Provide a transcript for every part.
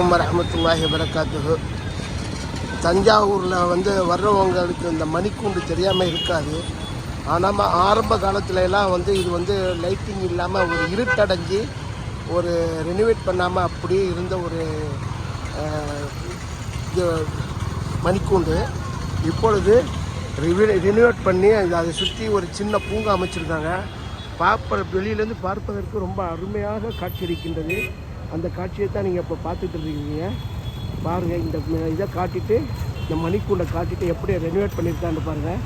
அலைக்கும் வரமத்துல்லாஹி வரகாத்துஹு தஞ்சாவூரில் வந்து வர்றவங்களுக்கு இந்த மணிக்கூண்டு தெரியாமல் இருக்காது. ஆனால் ஆரம்ப காலத்துல எல்லாம் வந்து இது வந்து லைட்டிங் இல்லாமல் ஒரு இருட்டடைஞ்சு ஒரு ரெனிவேட் பண்ணாமல் அப்படியே இருந்த ஒரு இது மணிக்கூண்டு. இப்பொழுது ரினிவேட் பண்ணி அதை சுற்றி ஒரு சின்ன பூங்கா அமைச்சிருக்காங்க. பார்ப்ப வெளியிலேருந்து பார்ப்பதற்கு ரொம்ப அருமையாக காட்சியளிக்கின்றது. அந்த காட்சியை தான் நீங்கள் இப்போ பார்த்துட்டு இருக்கீங்க. பாருங்கள் இந்த இதை காட்டிட்டு இந்த மணிக்கூண்டை காட்டிட்டு எப்படி ரெனிவேட் பண்ணியிருக்கான்னு பாருங்கள்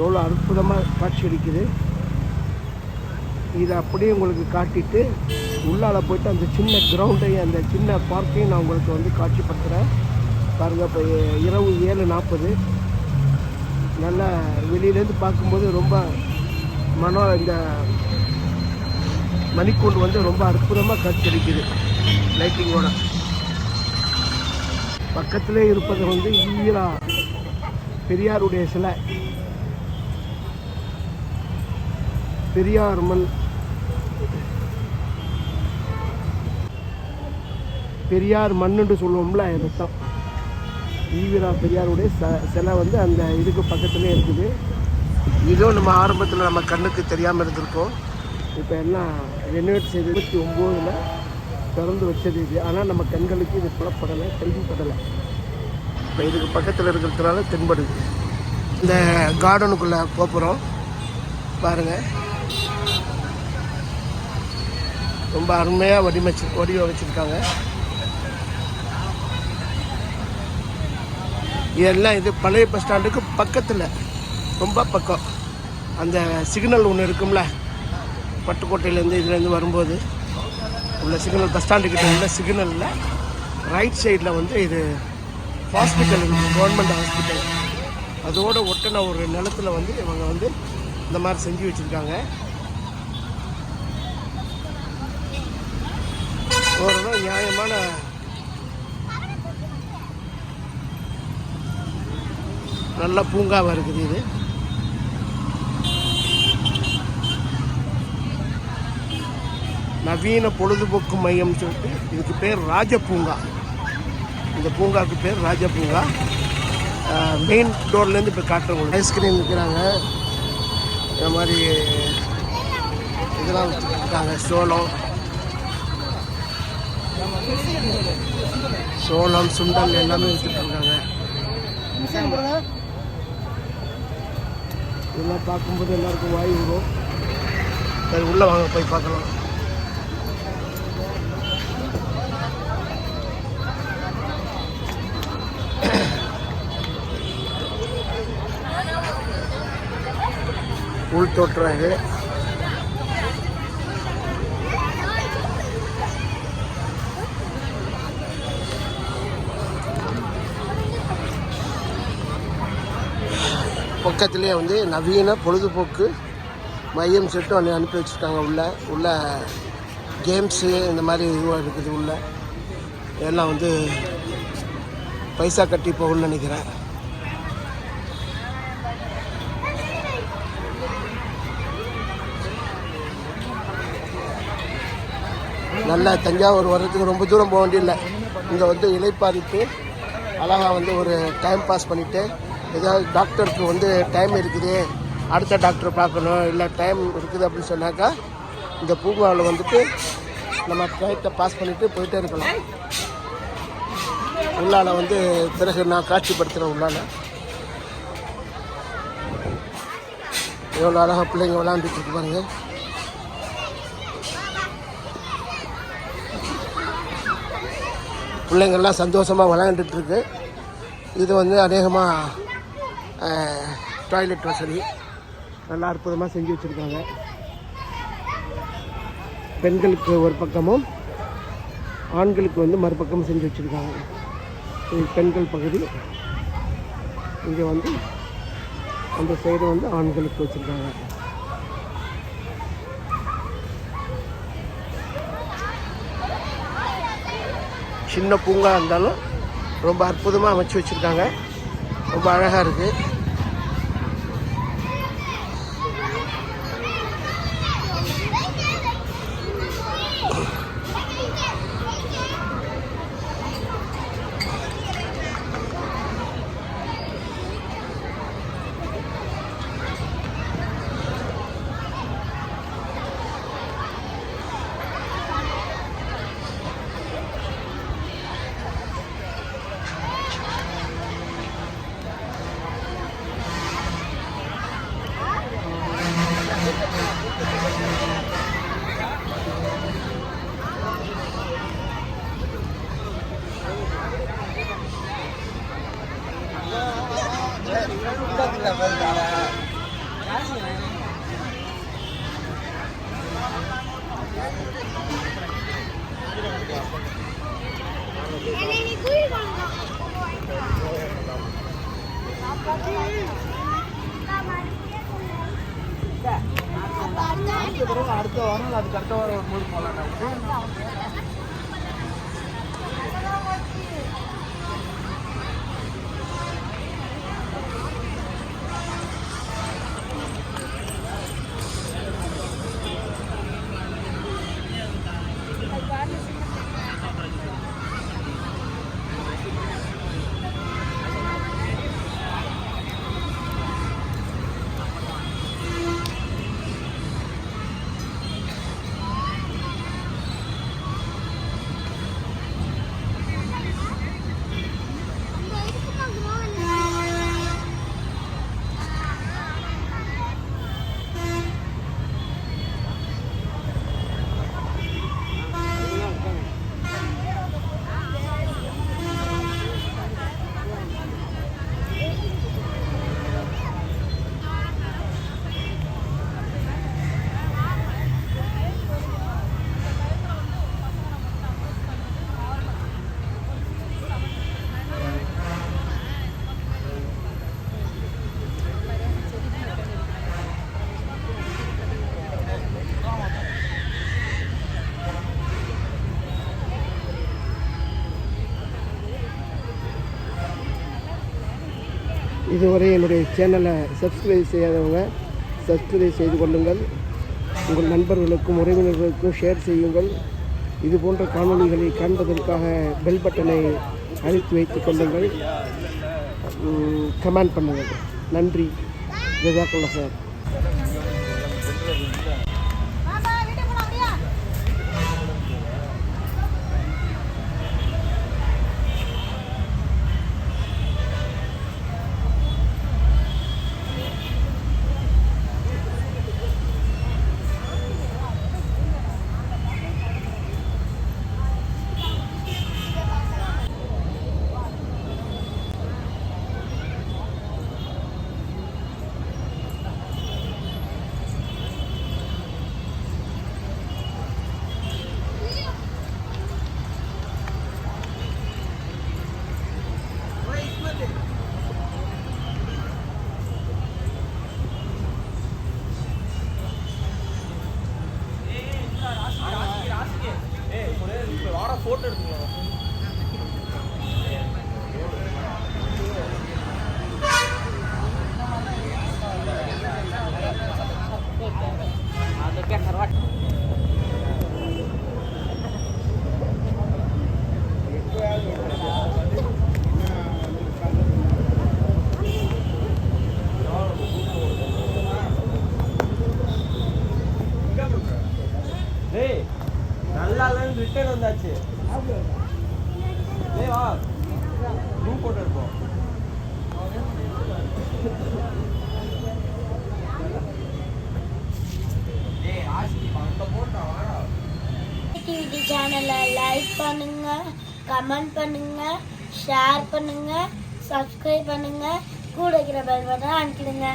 எவ்வளோ அற்புதமாக காட்சி அடிக்குது. இதை அப்படியே உங்களுக்கு காட்டிட்டு உள்ளால போயிட்டு அந்த சின்ன கிரவுண்டையும் அந்த சின்ன பார்க்கையும் நான் உங்களுக்கு வந்து காட்சிப்படுத்துகிறேன் பாருங்கள் இப்போ இரவு ஏழு நாற்பது. நல்லா வெளியிலேருந்து பார்க்கும்போது ரொம்ப மனோ இந்த மணிக்கூண்டு வந்து ரொம்ப அற்புதமாக காட்சி அடிக்குது. லைட்டிங்கோட பக்கத்திலே இருப்பது வந்து ஈரா. பெரியாருடைய சிலை. பெரியார் மண். பெரியார் மண்ணுன்னு சொல்லுவோம்ல ரத்தம் ஈவிரா பெரியாருடைய ச சிலை வந்து அந்த இதுக்கு பக்கத்துலேயே இருக்குது. இதுவும் நம்ம ஆரம்பத்தில் நம்ம கண்ணுக்கு தெரியாமல் இருந்திருக்கோம். இப்போ எல்லாம் ரெனோவேட் செய்து இருபத்தி ஒம்போதில் திறந்து வச்சது இது. ஆனால் நம்ம கண்களுக்கு இது புலப்படலை கேள்விப்படலை இப்போ இதுக்கு பக்கத்தில் இருக்கிறதுனால தென்படுது. இந்த கார்டனுக்குள்ளே போகிறோம் பாருங்கள் ரொம்ப அருமையாக வடிவமைச்சு வடிவமைச்சிருக்காங்க இதெல்லாம் இது பழைய பஸ் ஸ்டாண்டுக்கு பக்கத்தில். ரொம்ப பக்கம். அந்த சிக்னல் ஒன்று இருக்கும்ல? பட்டுக்கோட்டையிலேருந்து இதுலேருந்து வரும்போது. உள்ள சிக்னல் பஸ் ஸ்டாண்டுக்கிட்ட உள்ள சிக்னலில் ரைட் சைடில் வந்து இது ஹாஸ்பிட்டல் கவர்மெண்ட் ஹாஸ்பிட்டல் அதோட ஒட்டின ஒரு நிலத்துல வந்து இவங்க வந்து இந்த மாதிரி செஞ்சு வச்சுருக்காங்க. ஓரளவு நியாயமான நல்ல பூங்காவாக இருக்குது இது. நவீன பொழுதுபோக்கு மையம் சொல்லிட்டு இதுக்கு பேர் ராஜபூங்கா. இந்த பூங்காவுக்கு பேர் ராஜபூங்கா. மெயின் டோர்லேருந்து இப்போ காட்டுறவங்க ஐஸ்கிரீம் விற்கிறாங்க இந்த மாதிரி இதெல்லாம் வச்சுருக்காங்க சோளம். சோளம் சுண்டல் எல்லாமே வித்துட்டு இதெல்லாம் பார்க்கும்போது எல்லாருக்கும் வாய் வரும் சரி உள்ளே வாங்க போய் பார்க்கலாம். உள் தோற்றம் இது பக்கத்துலேயே வந்து நவீன பொழுதுபோக்கு மையம் செட்டு அங்கே அனுப்பி வச்சுருக்காங்க உள்ள. உள்ள கேம்ஸு இந்த மாதிரி இதுவாக இருக்குது உள்ள. எல்லாம் வந்து பைசா கட்டி போகணும்னு நினைக்கிறேன். நல்ல தஞ்சாவூர் வர்றதுக்கு ரொம்ப தூரம் போக வேண்டியதில்லை. இங்கே வந்து இலைப்பாரிட்டு அழகாக வந்து ஒரு டைம் பாஸ் பண்ணிவிட்டு ஏதாவது டாக்டருக்கு வந்து டைம் இருக்குது அடுத்த டாக்டர் பார்க்கணும் இல்லை டைம் இருக்குது அப்படின்னு சொன்னாக்கா இந்த பூங்காவில் வந்துட்டு நம்ம டயத்தை பாஸ் பண்ணிவிட்டு போயிட்டே இருக்கலாம். உள்ளால் வந்து பிறகு நான் காட்சிப்படுத்துகிறேன் உள்ளால. எவ்வளோ அழகாக பிள்ளைங்க விளாண்டுட்டு இருக்கு பாருங்கள் பிள்ளைங்கள்லாம் சந்தோஷமாக விளையாண்டுட்டு இருக்கு இது வந்து அநேகமாக டாய்லெட் வசதி. நல்லா அற்புதமாக செஞ்சு வச்சுருக்காங்க. பெண்களுக்கு ஒரு பக்கமும் ஆண்களுக்கு வந்து மறுபக்கமும் செஞ்சு வச்சுருக்காங்க. இது பெண்கள் பகுதி. இங்கே வந்து அந்த சைடு வந்து ஆண்களுக்கு வச்சுருக்காங்க. சின்ன பூங்கா இருந்தாலும் ரொம்ப அற்புதமாக அமைச்சு வச்சுருக்காங்க. ரொம்ப அழகாக இருக்குது அடுத்த வாரம் அதுக்கு அடுத்த வாரம் வரும்போது போகலாம் இதுவரை என்னுடைய சேனலை சப்ஸ்கிரைப் செய்யாதவங்க சப்ஸ்கிரைப் செய்து கொள்ளுங்கள். உங்கள் நண்பர்களுக்கும் உறவினர்களுக்கும் ஷேர் செய்யுங்கள். இது போன்ற காணொலிகளை காண்பதற்காக பெல் பட்டனை அழுத்தி வைத்துக் கொள்ளுங்கள். கமெண்ட் பண்ணுங்கள். நன்றி. ஜெசாக்குல்லா சார். ஃபோட்டோ எடுத்துக்கலாம். சேனலை லைக் பண்ணுங்க கமெண்ட் பண்ணுங்க ஷேர் பண்ணுங்க சப்ஸ்கிரைப் பண்ணுங்க. கூட இருக்கிற பெல் பட்டனை அனுப்பிடுங்க